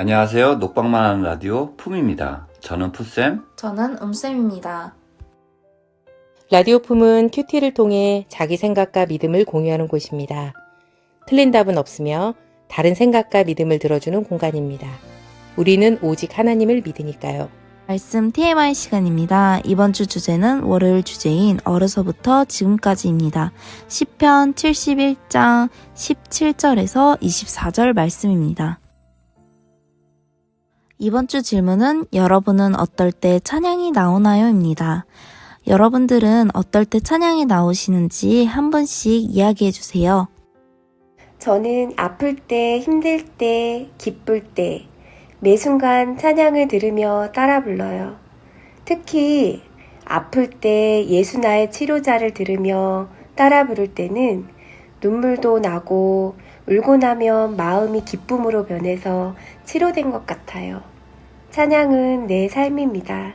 안녕하세요. 녹방만 하는 라디오 품입니다. 저는 푸쌤. 저는 음쌤입니다. 라디오 품은 큐티를 통해 자기 생각과 믿음을 공유하는 곳입니다. 틀린 답은 없으며 다른 생각과 믿음을 들어주는 공간입니다. 우리는 오직 하나님을 믿으니까요. 말씀 TMI 시간입니다. 이번 주 주제는 월요일 주제인 어려서부터 지금까지입니다. 10편 71장 17절에서 24절 말씀입니다. 이번 주 질문은 여러분은 어떨 때 찬양이 나오나요? 입니다. 여러분들은 어떨 때 찬양이 나오시는지 한 분씩 이야기해 주세요. 저는 아플 때, 힘들 때, 기쁠 때, 매 순간 찬양을 들으며 따라 불러요. 특히 아플 때 예수 나의 치료자를 들으며 따라 부를 때는 눈물도 나고 울고 나면 마음이 기쁨으로 변해서 치료된 것 같아요. 찬양은 내 삶입니다.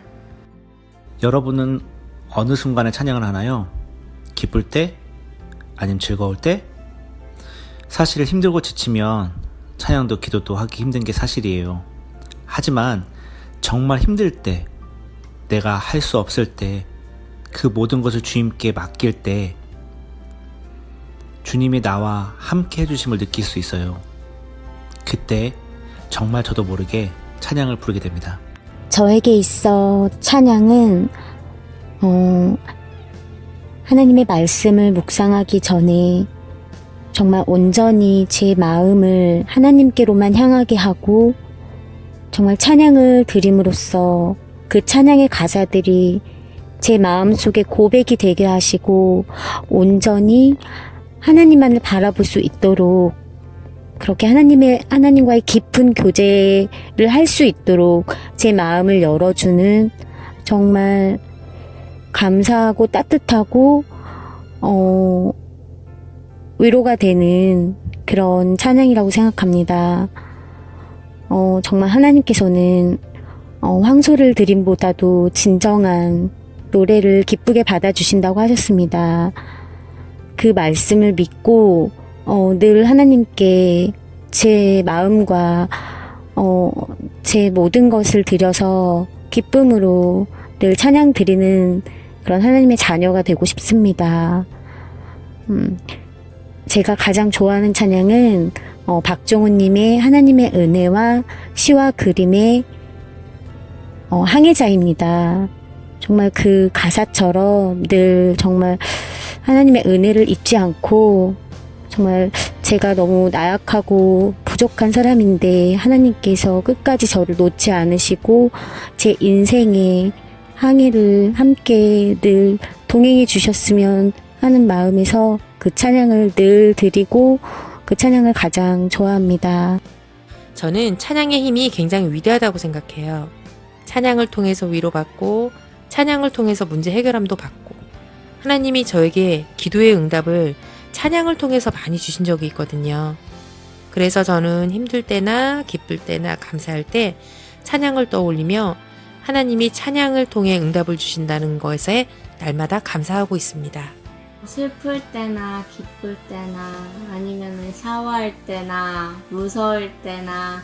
여러분은 어느 순간에 찬양을 하나요? 기쁠 때? 아니면 즐거울 때? 사실 힘들고 지치면 찬양도 기도도 하기 힘든 게 사실이에요. 하지만 정말 힘들 때, 내가 할 수 없을 때, 그 모든 것을 주님께 맡길 때, 주님이 나와 함께 해주심을 느낄 수 있어요. 그때 정말 저도 모르게 찬양을 부르게 됩니다. 저에게 있어 찬양은 어, 하나님의 말씀을 묵상하기 전에 정말 온전히 제 마음을 하나님께로만 향하게 하고 정말 찬양을 드림으로써 그 찬양의 가사들이 제 마음 속에 고백이 되게 하시고 온전히 하나님만을 바라볼 수 있도록 그렇게 하나님의 하나님과의 깊은 교제를 할 수 있도록 제 마음을 열어주는 정말 감사하고 따뜻하고 어 위로가 되는 그런 찬양이라고 생각합니다. 어 정말 하나님께서는 어, 황소를 드림보다도 진정한 노래를 기쁘게 받아주신다고 하셨습니다. 그 말씀을 믿고 어, 늘 하나님께 제 마음과 어, 제 모든 것을 드려서 기쁨으로 늘 찬양 드리는 그런 하나님의 자녀가 되고 싶습니다. 음, 제가 가장 좋아하는 찬양은 어, 박종훈님의 하나님의 은혜와 시와 그림의 어, 항해자입니다. 정말 그 가사처럼 늘 정말 하나님의 은혜를 잊지 않고 정말 제가 너무 나약하고 부족한 사람인데 하나님께서 끝까지 저를 놓지 않으시고 제 인생의 항해를 함께 늘 동행해 주셨으면 하는 마음에서 그 찬양을 늘 드리고 그 찬양을 가장 좋아합니다. 저는 찬양의 힘이 굉장히 위대하다고 생각해요. 찬양을 통해서 위로받고, 찬양을 통해서 문제 해결함도 받고, 하나님이 저에게 기도의 응답을 찬양을 통해서 많이 주신 적이 있거든요. 그래서 저는 힘들 때나 기쁠 때나 감사할 때 찬양을 떠올리며 하나님이 찬양을 통해 응답을 주신다는 것에 날마다 감사하고 있습니다. 슬플 때나 기쁠 때나 아니면은 샤워할 때나 무서울 때나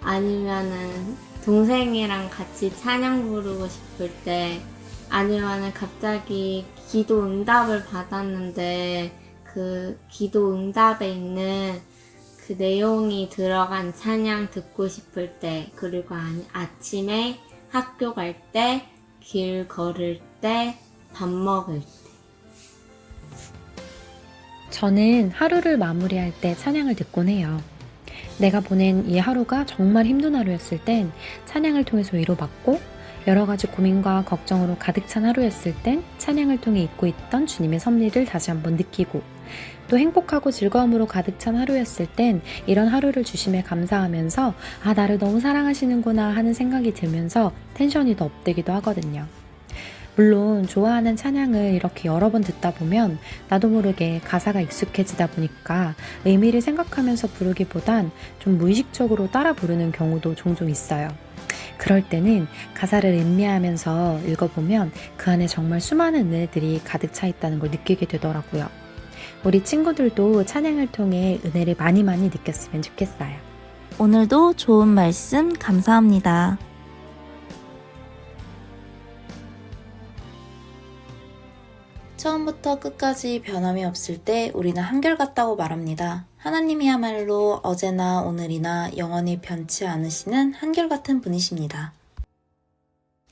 아니면은 동생이랑 같이 찬양 부르고 싶을 때 아니면은 갑자기 기도 응답을 받았는데 그 기도 응답에 있는 그 내용이 들어간 찬양 듣고 싶을 때 그리고 아침에 학교 갈 때 길 걸을 때 밥 먹을 때 저는 하루를 마무리할 때 찬양을 듣곤 해요. 내가 보낸 이 하루가 정말 힘든 하루였을 땐 찬양을 통해서 위로받고 여러 가지 고민과 걱정으로 가득 찬 하루였을 땐 찬양을 통해 잊고 있던 주님의 섭리를 다시 한번 느끼고 또 행복하고 즐거움으로 가득 찬 하루였을 땐 이런 하루를 주심에 감사하면서 아, 나를 너무 사랑하시는구나 하는 생각이 들면서 텐션이 더 업되기도 하거든요. 물론 좋아하는 찬양을 이렇게 여러 번 듣다 보면 나도 모르게 가사가 익숙해지다 보니까 의미를 생각하면서 부르기보단 좀 무의식적으로 따라 부르는 경우도 종종 있어요. 그럴 때는 가사를 음미하면서 읽어보면 그 안에 정말 수많은 은혜들이 가득 차 있다는 걸 느끼게 되더라고요. 우리 친구들도 찬양을 통해 은혜를 많이 많이 느꼈으면 좋겠어요. 오늘도 좋은 말씀 감사합니다. 처음부터 끝까지 변함이 없을 때 우리는 한결같다고 말합니다. 하나님이야말로 어제나 오늘이나 영원히 변치 않으시는 한결같은 분이십니다.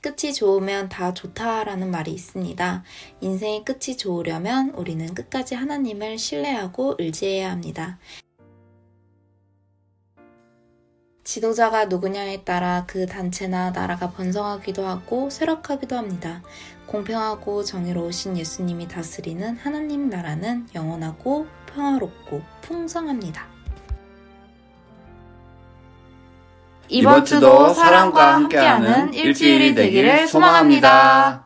끝이 좋으면 다 좋다라는 말이 있습니다. 인생의 끝이 좋으려면 우리는 끝까지 하나님을 신뢰하고 의지해야 합니다. 지도자가 누구냐에 따라 그 단체나 나라가 번성하기도 하고 쇠락하기도 합니다. 공평하고 정의로우신 예수님이 다스리는 하나님 나라는 영원하고 평화롭고 풍성합니다. 이번 주도 사랑과 함께하는 일주일이 되기를 소망합니다.